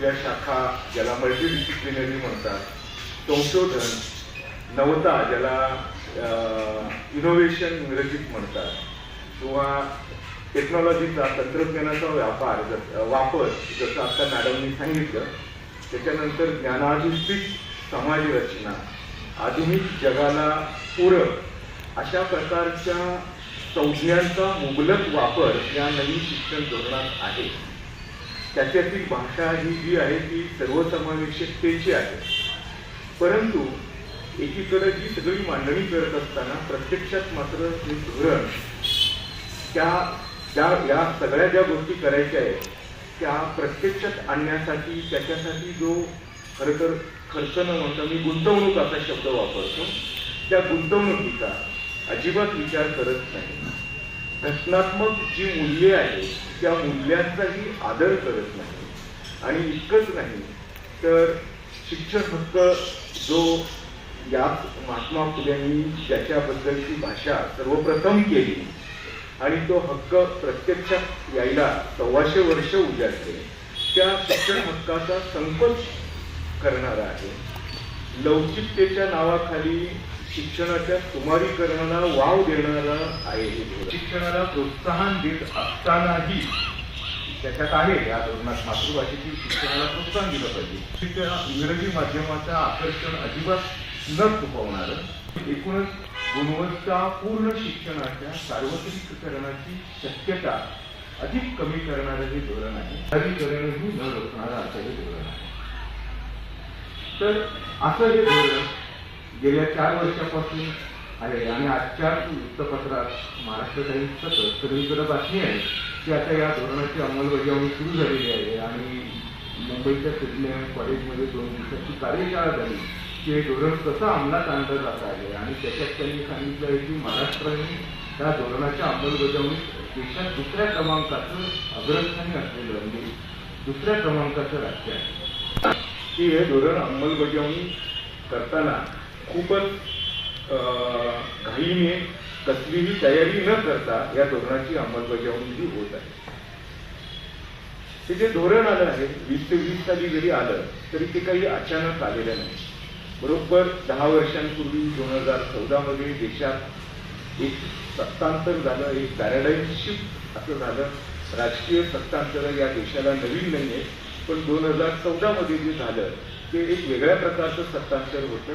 विद्याशाखा ज्याला मल्टीडिसिप्लिनरी म्हणतात संशोधन नवता ज्याला इनोव्हेशन इंग्रजीत म्हणतात किंवा टेक्नॉलॉजीचा तंत्रज्ञानाचा व्यापार वापर जसं आता मॅडमनी सांगितलं त्याच्यानंतर ज्ञानाधिष्ठित समाज रचना आधुनिक जगाला पूरक अशा प्रकारच्या संज्ञांचा मुबलक वापर या नवीन शिक्षण धोरणात आहे. त्याच्यातील भाषा ही जी आहे ती सर्वसमावेशकतेची आहे. परंतु एकीकडे जी सगळी मांडणी करत असताना प्रत्यक्षात मात्र हे धोरण त्या त्या या सगळ्या ज्या गोष्टी करायच्या आहेत त्या प्रत्यक्षात आणण्यासाठी त्याच्यासाठी जो खरं तर खर्च न म्हणता मी गुंतवणूक असा शब्द वापरतो त्या गुंतवणुकीचा अजिबात विचार करत नाही. रचनात्मक जी मूल्ये आहेत त्या मूल्यांचाही आदर करत नाही. आणि इतकंच नाही तर शिक्षण हक्क जो याच महात्मा फुल्यांनी त्याच्याबद्दलची भाषा सर्वप्रथम केली आणि तो हक्क प्रत्यक्षात यायला सव्वाशे वर्ष उजाडले त्या शिक्षण हक्काचा संकोच करणारा आहे. लवचिकतेच्या नावाखाली शिक्षणाच्या सुमारीकरणाला वाव देणारा आहे हे धोरण. शिक्षणाला प्रोत्साहन देत असतानाही त्याच्यात आहे या धोरणात मातृभाषेतील शिक्षणाला प्रोत्साहन दिलं पाहिजे. शिक्षण इंग्रजी माध्यमाचं आकर्षण अजिबात न चुकवणारं एकूणच गुणवत्तापूर्ण शिक्षणाच्या सार्वत्रिकरणाची शक्यता अधिक कमी करणारं हे धोरण आहे. शहरीकरणही न रोखणारं असं हे धोरण आहे. तर असं हे धोरण गेल्या चार वर्षापासून आहे. आणि आजच्या वृत्तपत्रात महाराष्ट्र टाइम्स सगळीकडे बातमी आहे की आता या धोरणाची अंमलबजावणी सुरू झालेली आहे. आणि मुंबईच्या सिडल्या कॉलेजमध्ये दोन दिवसाची कार्यशाळा झाली. की हे धोरण कसं अंमलात आणलं जात आहे? आणि त्याच्यात त्यांनी सांगितलं आहे की महाराष्ट्राने त्या धोरणाच्या अंमलबजावणीत देशात दुसऱ्या क्रमांकाचं अग्रस्थानी असलेलं म्हणजे दुसऱ्या क्रमांकाचं राज्य आहे. की हे धोरण अंमलबजावणी करताना खूपच अं, घाईने कसलीही तयारी न करता या धोरणाची अंमलबजावणी होत आहे. ते जे धोरण आलं आहे वीस ते वीस साली जरी आलं तरी ते काही अचानक आलेलं नाही. बरोबर दहा वर्षांपूर्वी दोन हजार चौदा मध्ये देशात एक सत्तांतर झालं एक पॅराडाईम शिफ्ट असं झालं. राजकीय सत्तांतर या देशाला नवीन नाही आहे पण दोन हजार चौदा मध्ये जे झालं ते एक वेगळ्या प्रकारचं सत्तांतर होतं.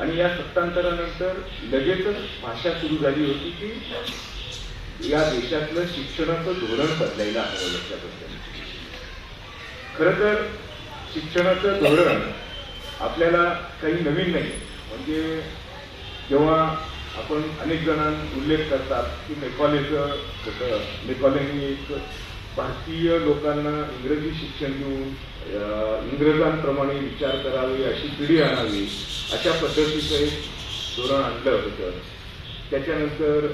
आणि या सत्तांतरानंतर लगेचच भाषा सुरू झाली होती की या देशातलं शिक्षणाचं धोरण बदलायला हवं लक्षात खरं तर शिक्षणाचं धोरण आपल्याला काही नवीन नाही. म्हणजे जेव्हा आपण अनेक जणांना उल्लेख करतात की मेकॉलेचं होतं मेकॉलेनी एक भारतीय लोकांना इंग्रजी शिक्षण देऊन इंग्रजांप्रमाणे विचार करावे अशी पिढी आणावी अशा पद्धतीचं एक धोरण आणलं होतं. त्याच्यानंतर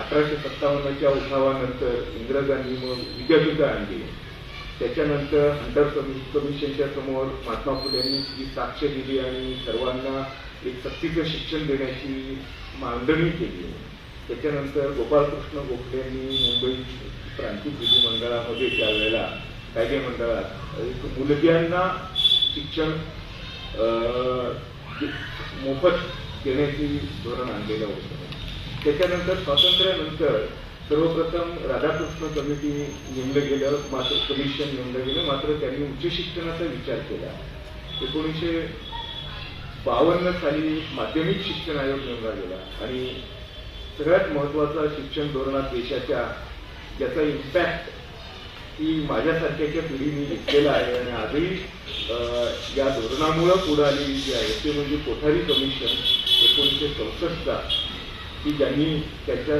अठराशे सत्तावन्नच्या उठावानंतर इंग्रजांनी मग विद्यापीठं आणली. त्याच्यानंतर अंडर कमि कमिशनच्या समोर महात्मा फुले यांनी जी साक्ष दिली आणि सर्वांना एक सक्तीचं शिक्षण देण्याची मांडणी केली. त्याच्यानंतर गोपाळकृष्ण गोखलेंनी मुंबई प्रांतिक विधिमंडळामध्ये त्यावेळेला कायदे मंडळात एक मुलग्यांना शिक्षण मोफत देण्याची धोरण आणलेलं होतं. त्याच्यानंतर स्वातंत्र्यानंतर सर्वप्रथम राधाकृष्ण कमिटी नेमलं गेलं मात्र कमिशन नेमलं गेलं मात्र त्यांनी उच्च शिक्षणाचा विचार केला. एकोणीसशे बावन्न साली माध्यमिक शिक्षण आयोग नेमला गेला आणि सगळ्यात महत्त्वाचा शिक्षण धोरणात देशाच्या ज्याचा इम्पॅक्ट ही माझ्यासारख्याच्या पिढीने घेतलेला आहे आणि आजही या धोरणामुळं पुढं आलेली जी आहे ते म्हणजे कोठारी कमिशन एकोणीसशे चौसष्टचा की ज्यांनी त्याच्या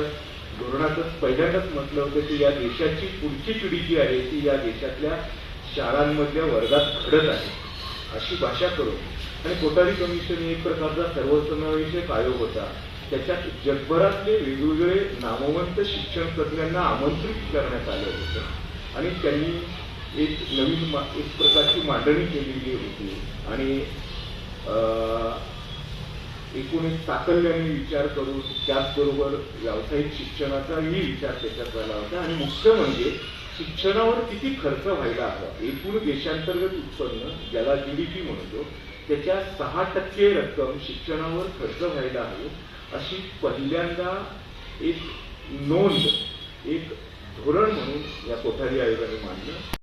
धोरणातच पहिल्यांदाच म्हटलं होतं की या देशाची पुढची पिढी जी आहे ती या देशातल्या शाळांमधल्या वर्गात घडत आहे अशी भाषा करून. आणि कोठारी कमिशन एक प्रकारचा सर्वसमावेशक आयोग होता. त्याच्यात जगभरातले वेगवेगळे नामवंत शिक्षण तज्ज्ञांना आमंत्रित करण्यात आलं होतं. आणि त्यांनी एक नवीन मा- एक प्रकारची मांडणी केलेली होती. आणि एकूण एक साकल्याने विचार करून त्याचबरोबर व्यावसायिक शिक्षणाचाही विचार त्याच्यात झाला होता. आणि मुख्य म्हणजे शिक्षणावर किती खर्च व्हायला हवा? एकूण देशांतर्गत उत्पन्न ज्याला जी डी पी म्हणतो त्याच्या सहा टक्के रक्कम शिक्षणावर खर्च व्हायला हवी अशी पहिल्यांदा एक नोंद एक धोरण म्हणून या कोठारी आयोगाने मांडलं.